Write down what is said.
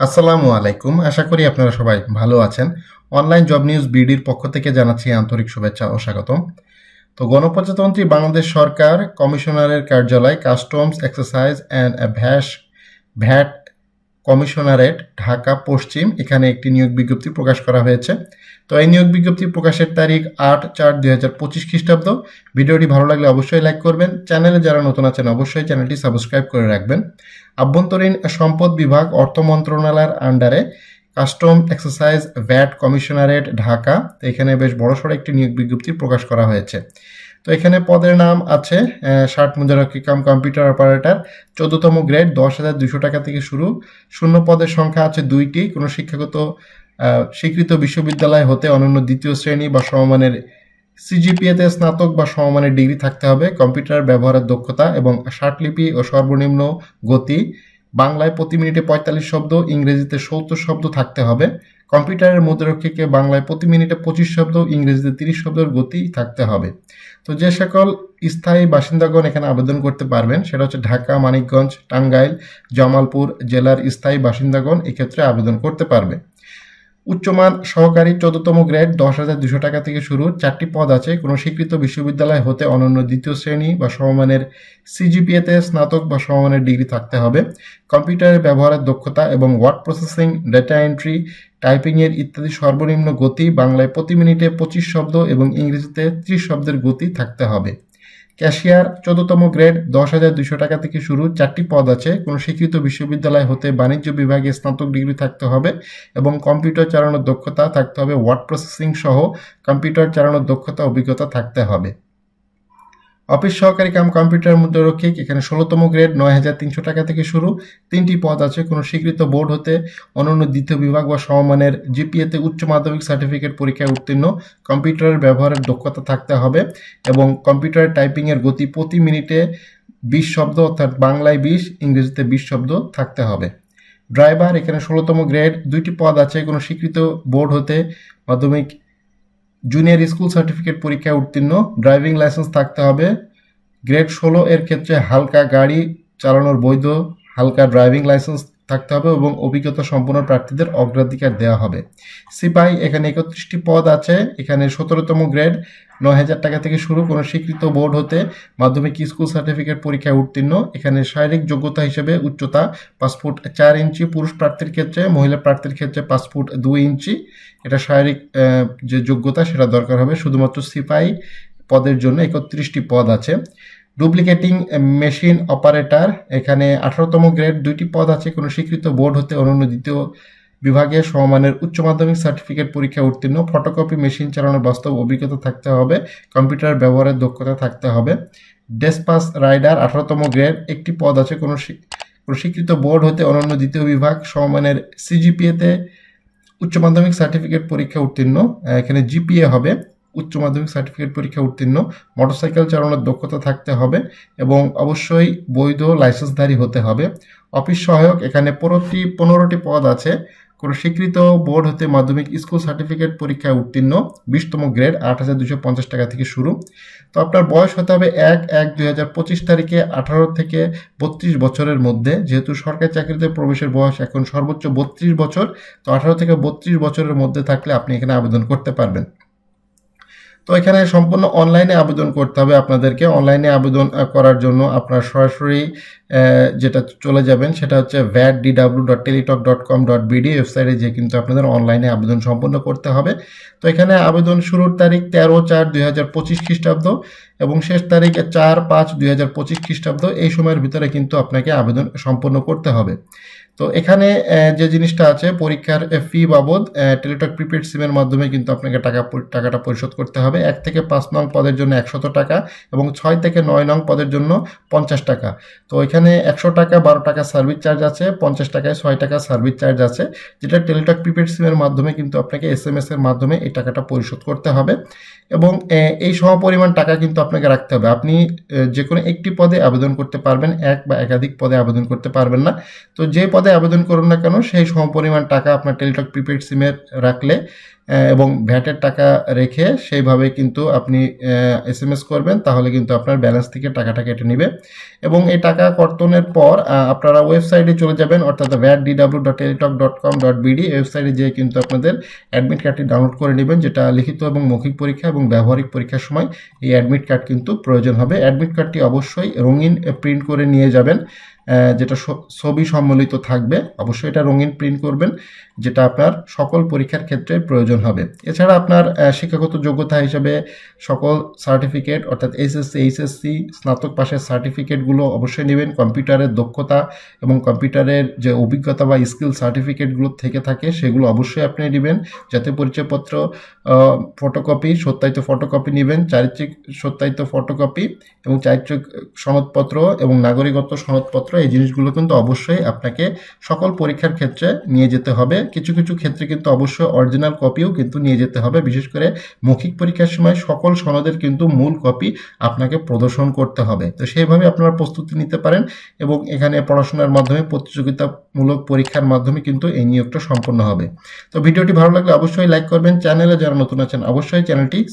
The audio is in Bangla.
আসসালামু আলাইকুম। আশা করি আপনারা সবাই ভালো আছেন। অনলাইন জব নিউজ বিডির পক্ষ থেকে জানাচ্ছি আন্তরিক শুভেচ্ছা ও স্বাগতম। তো গণপ্রজাতন্ত্রী বাংলাদেশ সরকার কমিশনারের কার্যালয় কাস্টমস এক্সারসাইজ অ্যান্ড ভ্যাস ভ্যাট কমিশনারেট ঢাকা পশ্চিম, এখানে একটি নিয়োগ বিজ্ঞপ্তি প্রকাশ করা হয়েছে। তো এই নিয়োগ বিজ্ঞপ্তি প্রকাশের তারিখ আট চার দুই হাজার পঁচিশ খ্রিস্টাব্দ। ভিডিওটি ভালো লাগলে অবশ্যই লাইক করবেন। চ্যানেলে যারা নতুন আছেন, অবশ্যই চ্যানেলটি সাবস্ক্রাইব করে রাখবেন। আভ্যন্তরীণ সম্পদ বিভাগ অর্থ মন্ত্রণালয়ের আন্ডারে custom exercise VAT commissionerate Dhaka. এখানে বেশ বড়সড় একটি নিয়োগ বিজ্ঞপ্তি প্রকাশ করা হয়েছে। তো এখানে পদের নাম আছে ষাট মুজারকি কাম কম্পিউটার অপারেটর, চোদ্দতম গ্রেড, দশ হাজার দুশো টাকা থেকে শুরু। শূন্য পদের সংখ্যা আছে দুইটি, কোনো শিক্ষাগত স্বীকৃত বিশ্ববিদ্যালয় হতে অনন্য দ্বিতীয় শ্রেণি বা সমমানের সিজিপিএতে স্নাতক বা সমমানের ডিগ্রি থাকতে হবে। কম্পিউটার ব্যবহারের দক্ষতা এবং ষাটলিপি ও সর্বনিম্ন গতি। বাংলায় প্রতি মিনিটে পঁয়তাল্লিশ শব্দ, ইংরেজিতে সত্তর শব্দ থাকতে হবে। কম্পিউটারের মুদ্রাক্ষীকে বাংলায় প্রতি মিনিটে পঁচিশ শব্দ, ইংরেজিতে তিরিশ শব্দের গতি থাকতে হবে। তো যে সকল স্থায়ী বাসিন্দাগণ এখানে আবেদন করতে পারবেন, সেটা হচ্ছে ঢাকা, মানিকগঞ্জ, টাঙ্গাইল, জামালপুর জেলার স্থায়ী বাসিন্দাগণ এক্ষেত্রে আবেদন করতে পারবে। উচ্চমান সহকারী চোদ্দতম গ্রেড দশ হাজার দুশো টাকা থেকে শুরু। চারটি পদ আছে। কোনো স্বীকৃত বিশ্ববিদ্যালয় হতে অনন্য দ্বিতীয় শ্রেণি বা সমমানের সিজিপিএতে স্নাতক বা সমমানের ডিগ্রি থাকতে হবে। কম্পিউটারের ব্যবহারের দক্ষতা এবং ওয়ার্ড প্রসেসিং, ডেটা এন্ট্রি, টাইপিংয়ের ইত্যাদি সর্বনিম্ন গতি, বাংলায় প্রতি মিনিটে পঁচিশ শব্দ এবং ইংরেজিতে ত্রিশ শব্দের গতি থাকতে হবে। ক্যাশিয়ার চোদ্দতম গ্রেড, দশ হাজার দুশো টাকা থেকে শুরু, চারটি পদ আছে। কোনো স্বীকৃত বিশ্ববিদ্যালয় হতে বাণিজ্য বিভাগে স্নাতক ডিগ্রি থাকতে হবে এবং কম্পিউটার চালানোর দক্ষতা থাকতে হবে। ওয়ার্ড প্রসেসিং সহ কম্পিউটার চালানোর দক্ষতা, অভিজ্ঞতা থাকতে হবে। অফিস সহকারী কাম কম্পিউটার মুদ্রারক্ষিক এখানে ষোলোতম গ্রেড নয় হাজার তিনশো টাকা থেকে শুরু। তিনটি পদ আছে, কোনো স্বীকৃত বোর্ড হতে। অনন্য দ্বিতীয় বিভাগ বা সমমানের জিপিএতে উচ্চ মাধ্যমিক সার্টিফিকেট পরীক্ষায় উত্তীর্ণ। কম্পিউটারের ব্যবহারের দক্ষতা থাকতে হবে এবং কম্পিউটার টাইপিংয়ের গতি প্রতি মিনিটে বিশ শব্দ, অর্থাৎ বাংলায় বিশ, ইংরেজিতে বিশ শব্দ থাকতে হবে। ড্রাইভার, এখানে ষোলোতম গ্রেড, দুইটি পদ আছে, কোনো স্বীকৃত বোর্ড হতে। মাধ্যমিক জুনিয়র স্কুল সার্টিফিকেট পরীক্ষায় উত্তীর্ণ ড্রাইভিং লাইসেন্স থাকতে হবে। গ্রেড ষোলো এর ক্ষেত্রে হালকা গাড়ি চালানোর বৈধ হালকা ড্রাইভিং লাইসেন্স থাকতে হবে এবং অভিজ্ঞতা সম্পন্ন প্রার্থীদের অগ্রাধিকার দেওয়া হবে। সিপাই এখানে একত্রিশটি পদ আছে। এখানে সতেরোতম গ্রেড নয় হাজার টাকা থেকে শুরু, কোনো স্বীকৃত বোর্ড হতে মাধ্যমিক স্কুল সার্টিফিকেট পরীক্ষায় উত্তীর্ণ। এখানে শারীরিক যোগ্যতা হিসেবে উচ্চতা ফুট চার ইঞ্চি, পুরুষ প্রার্থীর ক্ষেত্রে, মহিলা প্রার্থীর ক্ষেত্রে ফুট দুই ইঞ্চি। এটা শারীরিক যে যোগ্যতা সেটা দরকার হবে। শুধুমাত্র সিপাই পদের জন্য একত্রিশটি পদ আছে। ডুপ্লিকেটিং মেশিন অপারেটর এখানে আঠারোতম গ্রেড দুইটি পদ আছে, কোনো স্বীকৃত বোর্ড হতে অনন্য দ্বিতীয় বিভাগে সমমানের উচ্চ মাধ্যমিক সার্টিফিকেট পরীক্ষা উত্তীর্ণ ফটোকপি মেশিন চালানোর বাস্তব অভিজ্ঞতা থাকতে হবে কম্পিউটার ব্যবহারের দক্ষতা থাকতে হবে। ডেসপাস রাইডার আঠারোতম গ্রেড একটি পদ আছে, কোনো স্বীকৃত বোর্ড হতে অনন্য দ্বিতীয় বিভাগ, সমমানের সিজিপিএতে উচ্চ মাধ্যমিক সার্টিফিকেট পরীক্ষা উত্তীর্ণ, এখানে জিপিএ হবে। উচ্চ মাধ্যমিক সার্টিফিকেট পরীক্ষা উত্তীর্ণ মোটরসাইকেল চালানোর দক্ষতা থাকতে হবে এবং অবশ্যই বৈধ লাইসেন্সধারী হতে হবে। অফিস সহায়ক, এখানে পনেরোটি পনেরোটি পদ আছে। কোনো স্বীকৃত বোর্ড হতে মাধ্যমিক স্কুল সার্টিফিকেট পরীক্ষায় উত্তীর্ণ, বিশতম গ্রেড আট হাজার দুশো পঞ্চাশ টাকা থেকে শুরু। তো আপনার বয়স হতে হবে এক এক, দুই হাজার পঁচিশ তারিখে আঠারো থেকে বত্রিশ বছরের মধ্যে। যেহেতু সরকারি চাকরিতে প্রবেশের বয়স এখন সর্বোচ্চ বত্রিশ বছর, তো আঠারো থেকে বত্রিশ বছরের মধ্যে থাকলে আপনি এখানে আবেদন করতে পারবেন। তো এখানে সম্পূর্ণ অনলাইনে আবেদন করতে হবে আপনাদেরকে। অনলাইনে আবেদন করার জন্য আপনার সরাসরি যেটা চলে যাবেন সেটা হচ্ছে VAT DW dot Teletalk dot com dot BD ওয়েবসাইটে যে কিন্তু আপনাদের অনলাইনে আবেদন সম্পন্ন করতে হবে। তো এখানে আবেদন শুরুর তারিখ তেরো চার দুই হাজার পঁচিশ খ্রিস্টাব্দ এবং শেষ তারিখ চার পাঁচ দুই হাজার পঁচিশ খ্রিস্টাব্দ। এই সময়ের ভিতরে কিন্তু আপনাকে আবেদন সম্পন্ন করতে হবে। তো এখানে যে জিনিসটা আছে, পরীক্ষার ফি বাবদ টেলিটক প্রিপেড সিমের মাধ্যমে কিন্তু আপনাকে টাকা টাকাটা পরিশোধ করতে হবে। এক থেকে পাঁচ নং পদের জন্য একশত টাকা এবং ছয় থেকে নয় নং পদের জন্য পঞ্চাশ টাকা। তো এখানে একশো টাকা, বারো টাকা সার্ভিস চার্জ আছে, পঞ্চাশ টাকায় ছয় টাকা সার্ভিস চার্জ আছে, যেটা টেলিটক প্রিপেড সিমের মাধ্যমে কিন্তু আপনাকে এস এম এর মাধ্যমে এই টাকাটা পরিশোধ করতে হবে। এবং এই সমপরিমাণ টাকা কিন্তু আপনাকে রাখতে হবে। আপনি যে কোনো একটি পদে আবেদন করতে পারবেন, এক বা একাধিক পদে আবেদন করতে পারবেন না। তো যে পদে আবেদন করুন না কেন, সেই সমপরিমাণ টাকা আপনার টেলিটক প্রিপেড সিমের রাখলে এবং ভ্যাটের টাকা রেখে সেইভাবে কিন্তু আপনি এস এম এস করবেন, তাহলে কিন্তু আপনার ব্যালেন্স থেকে টাকাটা কেটে নেবে। এবং এই টাকা কর্তনের পর আপনারা ওয়েবসাইটে চলে যাবেন, অর্থাৎ VAT DW dot Teletalk dot com dot BD ওয়েবসাইটে যেয়ে কিন্তু আপনাদের অ্যাডমিট কার্ডটি ডাউনলোড করে নেবেন, যেটা লিখিত এবং মৌখিক পরীক্ষা এবং ব্যবহারিক পরীক্ষার সময় এই অ্যাডমিট কার্ড কিন্তু প্রয়োজন হবে। অ্যাডমিট কার্ডটি অবশ্যই রঙিন প্রিন্ট করে নিয়ে যাবেন যেটা ছবি সম্মিলিত থাকবে। অবশ্যই এটা রঙিন প্রিন্ট করবেন, যেটা আপনার সকল পরীক্ষার ক্ষেত্রে প্রয়োজন হবে। এছাড়া আপনার শিক্ষাগত যোগ্যতা হিসেবে সকল সার্টিফিকেট অর্থাৎ এসএসসি এইচএসসি স্নাতক পাশের সার্টিফিকেটগুলো অবশ্যই নেবেন। কম্পিউটারের দক্ষতা এবং কম্পিউটারের যে অভিজ্ঞতা বা স্কিল সার্টিফিকেটগুলো থেকে থাকে, সেগুলো অবশ্যই আপনি নেবেন। যাতে পরিচয়পত্র ফটোকপি সত্যায়িত ফটোকপি নেবেন, চারিত্রিক সত্যায়িত ফটোকপি এবং চারিত্রিক সনদপত্র এবং নাগরিকত্ব সনদপত্র, এই জিনিসগুলো কিন্তু অবশ্যই আপনাকে সকল পরীক্ষার ক্ষেত্রে নিয়ে যেতে হবে। কিছু কিছু ক্ষেত্রে কিন্তু অবশ্যই অরিজিনাল কপিও কিন্তু নিয়ে যেতে হবে। বিশেষ করে মৌখিক পরীক্ষার সময় সকল সনদের কিন্তু মূল কপি আপনাকে প্রদর্শন করতে হবে। তো সেইভাবে আপনারা প্রস্তুতি নিতে পারেন এবং এখানে পড়াশোনার মাধ্যমে প্রতিযোগিতামূলক পরীক্ষার মাধ্যমে কিন্তু এই নিয়োগটা সম্পন্ন হবে। তো ভিডিওটি ভালো লাগলে অবশ্যই লাইক করবেন। চ্যানেলে যারা নতুন আছেন, অবশ্যই চ্যানেলটি